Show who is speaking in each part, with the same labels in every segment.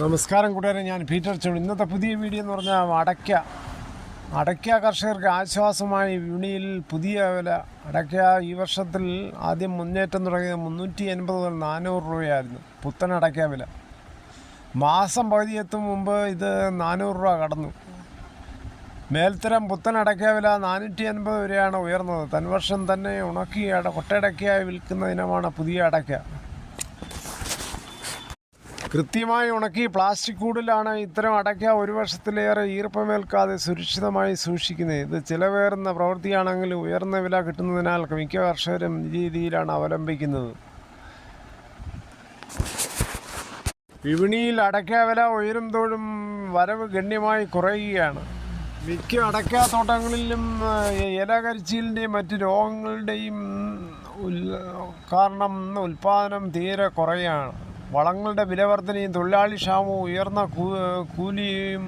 Speaker 1: നമസ്കാരം കൂട്ടുകാരെ ഞാൻ പീറ്റർ ചോൺ ഇന്നത്തെ പുതിയ വീഡിയോ എന്ന് പറഞ്ഞാൽ അടയ്ക്ക. അടയ്ക്ക കർഷകർക്ക് ആശ്വാസമായി വിപണിയിൽ പുതിയ വില. അടയ്ക്ക ഈ വർഷത്തിൽ ആദ്യം മുന്നേറ്റം തുടങ്ങിയത് മുന്നൂറ്റി എൺപത് മുതൽ നാനൂറ് രൂപയായിരുന്നു. പുത്തൻ അടയ്ക്ക വില. മാസം പകുതി എത്തും മുമ്പ് ഇത് നാനൂറ് രൂപ കടന്നു. മേൽത്തരം പുത്തൻ അടയ്ക്ക വില നാനൂറ്റി അൻപത് വരെയാണ് ഉയർന്നത്. തൻവർഷം തന്നെ ഉണക്കി കൊട്ടയടയ്ക്കയായി വിൽക്കുന്ന ഇനമാണ് പുതിയ അടയ്ക്ക. കൃത്യമായി ഉണക്കി പ്ലാസ്റ്റിക് കൂടിലാണ് ഇത്തരം അടയ്ക്ക ഒരു വർഷത്തിലേറെ ഈർപ്പമേൽക്കാതെ സുരക്ഷിതമായി സൂക്ഷിക്കുന്നത്. ഇത് ചിലവേറുന്ന പ്രവൃത്തിയാണെങ്കിലും ഉയർന്ന വില കിട്ടുന്നതിനാൽ മിക്ക കർഷകരും ഈ രീതിയിലാണ് അവലംബിക്കുന്നത്. വിപണിയിൽ അടയ്ക്ക വില ഉയരും തോഴും വരവ് ഗണ്യമായി കുറയുകയാണ്. മിക്ക അടയ്ക്ക തോട്ടങ്ങളിലും ഇലകരിച്ചിലിന്റെയും ഇല കരിച്ചിലിന്റെയും മറ്റ് രോഗങ്ങളുടെയും കാരണം ഉൽപാദനം തീരെ കുറയാണ്. വളങ്ങളുടെ വിലവർധനയും തൊഴിലാളി ക്ഷാമവും ഉയർന്ന കൂലിയും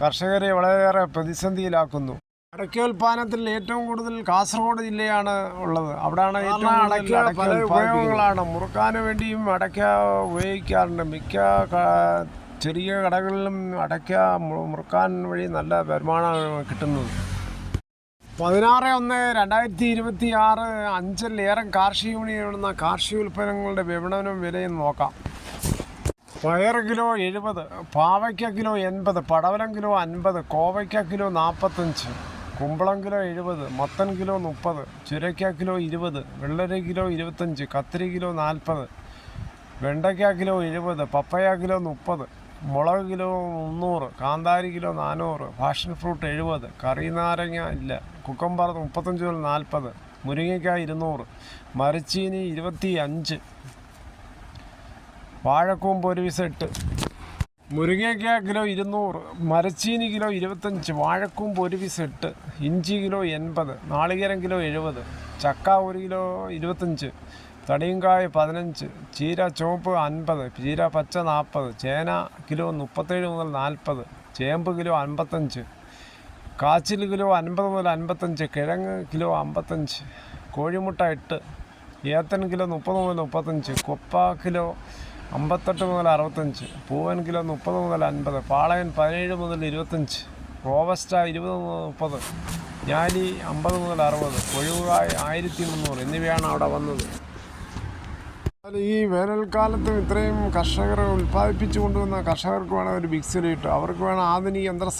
Speaker 1: കർഷകരെ വളരെയേറെ പ്രതിസന്ധിയിലാക്കുന്നു. അടക്കോൽപാദനത്തിൽ ഏറ്റവും കൂടുതൽ കാസർഗോഡ് ജില്ലയാണ് ഉള്ളത്. അവിടെയാണ് ഏറ്റവും അടയ്ക്ക പല ഉപയോഗങ്ങളാണ്. മുറുക്കാന് വേണ്ടിയും അടയ്ക്ക ഉപയോഗിക്കാറുണ്ട്. മിക്ക ചെറിയ കടകളിലും അടയ്ക്ക മുറുക്കാൻ വഴി നല്ല വരുമാനമാണ് കിട്ടുന്നത്. പതിനാറ് ഒന്ന് രണ്ടായിരത്തി ഇരുപത്തി ആറ് അഞ്ചിലേറെ കാർഷിക യൂണിയനുന്ന കാർഷിക ഉൽപ്പന്നങ്ങളുടെ വിപണനവും വിലയും നോക്കാം. പയർ കിലോ എഴുപത് പാവയ്ക്ക കിലോ എൺപത് പടവലം കിലോ അൻപത് കോവയ്ക്ക കിലോ നാൽപ്പത്തഞ്ച് കുമ്പളം കിലോ എഴുപത് മത്തൻ കിലോ മുപ്പത് ചുരയ്ക്ക കിലോ ഇരുപത് വെള്ളരി കിലോ ഇരുപത്തഞ്ച് കത്തിരി കിലോ നാൽപ്പത് വെണ്ടയ്ക്ക കിലോ എഴുപത് പപ്പയ കിലോ മുപ്പത് മുളക് കിലോ മുന്നൂറ് കാന്താരി കിലോ നാനൂറ് ഫാഷൻ ഫ്രൂട്ട് എഴുപത് കറി നാരങ്ങ ഇല്ല കുക്കമ്പർ മുപ്പത്തഞ്ച് മുതൽ നാൽപ്പത് മുരിങ്ങയ്ക്കായ ഇരുന്നൂറ് മരച്ചീനി ഇരുപത്തി അഞ്ച് വാഴക്കൂമ്പ് ഒരു പീസ് എട്ട് മുരിങ്ങയ്ക്ക കിലോ ഇരുന്നൂറ് മരച്ചീനി കിലോ ഇരുപത്തഞ്ച് വാഴക്കൂമ്പ് ഒരു പീസ് എട്ട് ഇഞ്ചി കിലോ എൺപത് നാളികേരം കിലോ എഴുപത് ചക്ക ഒരു കിലോ ഇരുപത്തഞ്ച് തടിയങ്കായ പതിനഞ്ച് ചീര ചുവപ്പ് അൻപത് ചീര പച്ച നാൽപ്പത് ചേന കിലോ മുപ്പത്തേഴ് മുതൽ നാൽപ്പത് ചേമ്പ് കിലോ അൻപത്തഞ്ച് കാച്ചിൽ കിലോ അൻപത് മുതൽ അൻപത്തഞ്ച് കിഴങ്ങ് കിലോ അമ്പത്തഞ്ച് കോഴിമുട്ട എട്ട് ഏത്തൻ കിലോ മുപ്പത് മുതൽ മുപ്പത്തഞ്ച് കൊപ്പ കിലോ അമ്പത്തെട്ട് മുതൽ അറുപത്തഞ്ച് പൂവൻ കിലോ മുപ്പത് മുതൽ അൻപത് പാളയൻ പതിനേഴ് മുതൽ ഇരുപത്തഞ്ച് റോബസ്റ്റ ഇരുപത് മുതൽ മുപ്പത് ഞാലി അമ്പത് മുതൽ അറുപത് ഒഴിവുകായ് ആയിരത്തി മുന്നൂറ് എന്നിവയാണ് അവിടെ വന്നത്. എന്നാൽ ഈ വേനൽക്കാലത്തും ഇത്രയും കർഷകർ ഉൽപ്പാദിപ്പിച്ചു കൊണ്ടുവന്ന കർഷകർക്ക് വേണം ഒരു ബിഗ് കിട്ടും അവർക്ക് വേണം ആധുനിക യന്ത്ര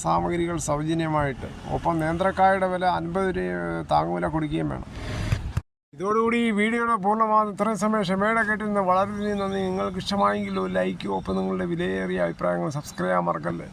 Speaker 1: സാമഗ്രികൾ സൗജന്യമായിട്ട്. ഒപ്പം നേന്ത്രക്കായുടെ വില അൻപത് രൂപ താങ്ങുവില കൊടുക്കുകയും വേണം. ഇതോടുകൂടി ഈ വീഡിയോയുടെ പൂർണമാകും ഇത്രയും സമയം ക്ഷമയുടെ കേട്ടിരുന്ന വളരെ നന്ദി. നിങ്ങൾക്ക് ഇഷ്ടമായെങ്കിൽ ലൈക്ക് ഒപ്പം നിങ്ങളുടെ വിലയേറിയ അഭിപ്രായങ്ങൾ സബ്സ്ക്രൈബ് ചെയ്യാൻ മറക്കല്ലേ.